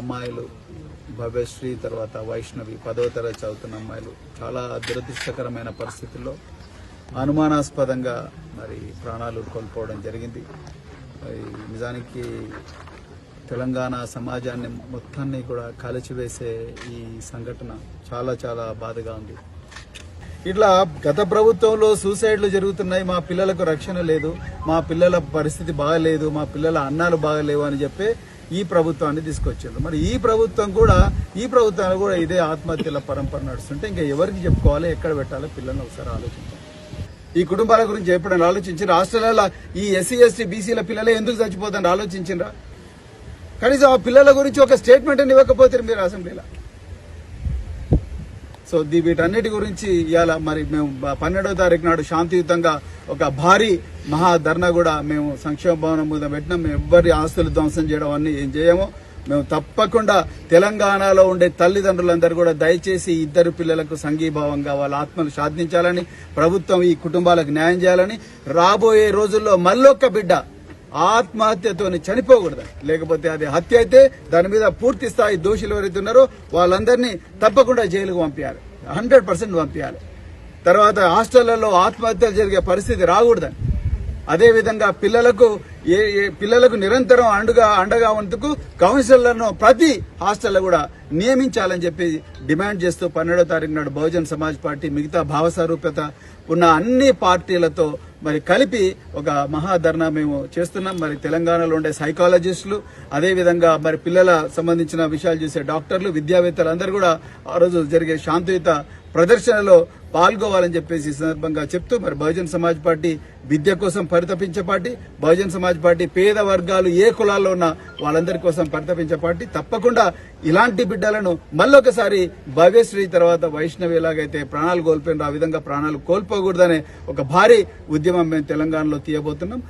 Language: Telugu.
అమ్మాయిలు భవ్యశ్రీ తర్వాత వైష్ణవి పదవ తరగతి చదువుతున్న అమ్మాయిలు. చాలా దురదృష్టకరమైన పరిస్థితుల్లో అనుమానాస్పదంగా మరి ప్రాణాలు కోల్పోవడం జరిగింది. మరి నిజానికి తెలంగాణ సమాజాన్ని మొత్తాన్ని కూడా కాల్చివేసే ఈ సంఘటన చాలా చాలా బాధగా ఉంది. ఇట్లా గత ప్రభుత్వంలో సూసైడ్లు జరుగుతున్నాయి. మా పిల్లలకు రక్షణ లేదు. మా పిల్లల పరిస్థితి బాగలేదు. మా పిల్లల అన్నాలు బాగలేవు అని చెప్పి ఈ ప్రభుత్వాన్ని తీసుకొచ్చారు. మరి ఈ ప్రభుత్వం కూడా ఈ ప్రభుత్వాన్ని కూడా ఇదే ఆత్మహత్యల పరంపర నడుస్తుంటే ఇంకా ఎవరికి చెప్పుకోవాలి ఎక్కడ పెట్టాలో పిల్లల్ని ఒకసారి ఆలోచించాలి ఈ కుటుంబాల గురించి ఎప్పుడైనా ఆలోచించిన రాష్ట్రాలలో ఈ ఎస్సీ ఎస్టీ బీసీల పిల్లలే ఎందుకు చచ్చిపోతారని ఆలోచించినరా? కనీసం ఆ పిల్లల గురించి ఒక స్టేట్మెంట్ అని ఇవ్వకపోతే మీరు అసెంబ్లీలో సో దీ వీటన్నిటి గురించి ఇవాళ మరి మేము పన్నెండవ తారీఖు నాడు శాంతియుతంగా ఒక భారీ మహాధర్నా కూడా మేము సంక్షేమ భవనం మీద పెట్టినాం. మేము ఎవ్వరి ఆస్తులు ధ్వంసం చేయడం అన్ని ఏం చేయము. మేము తప్పకుండా తెలంగాణలో ఉండే తల్లిదండ్రులందరూ కూడా దయచేసి ఇద్దరు పిల్లలకు సంఘీభావంగా వాళ్ళ ఆత్మలు సాధించాలని ప్రభుత్వం ఈ కుటుంబాలకు న్యాయం చేయాలని రాబోయే రోజుల్లో మళ్ళొక్క బిడ్డ ఆత్మహత్యతో చనిపోకూడదు. లేకపోతే అది హత్య అయితే దాని మీద పూర్తి స్థాయి దోషులు ఎవరైతే ఉన్నారో వాళ్ళందరినీ తప్పకుండా జైలుకు పంపించాలి హండ్రెడ్ పర్సెంట్ పంపించాలి తర్వాత హాస్టళ్ళలో ఆత్మహత్యలు జరిగే పరిస్థితి రాకూడదని. అదేవిధంగా పిల్లలకు ఏ ఏ పిల్లలకు నిరంతరం అండుగా అండగా ఉంటుకు కౌన్సిలర్లను ప్రతి హాస్టల్లో కూడా నియమించాలని చెప్పి డిమాండ్ చేస్తూ పన్నెండో తారీఖు నాడు బహుజన్ సమాజ్ పార్టీ మిగతా భావసారూప్యత ఉన్న అన్ని పార్టీలతో మరి కలిపి ఒక మహాధర్నా మేము చేస్తున్నాం. మరి తెలంగాణలో ఉండే సైకాలజిస్టులు అదేవిధంగా మరి పిల్లల సంబంధించిన విషయాలు చూసే డాక్టర్లు విద్యావేత్తలు అందరూ కూడా ఆ రోజు జరిగే శాంతియుత ప్రదర్శనలో పాల్గొవాలని చెప్పేసి ఈ సందర్భంగా చెప్తూ మరి బహుజన్ సమాజ్ పార్టీ విద్య కోసం పరితపించే పార్టీ బహుజన్ సమాజ్ పార్టీ పేద వర్గాలు ఏ కులాల్లో ఉన్న వాళ్ళందరి కోసం పరితపించే పార్టీ. తప్పకుండా ఇలాంటి బిడ్డలను మళ్ళొకసారి భవ్యశ్రీ తర్వాత వైష్ణవి ఎలాగైతే ప్రాణాలు కోల్పోయినారో. ఆ విధంగా ప్రాణాలు కోల్పోకూడదనే ఒక భారీ ఉద్యమం మేము తెలంగాణలో తీయబోతున్నాం.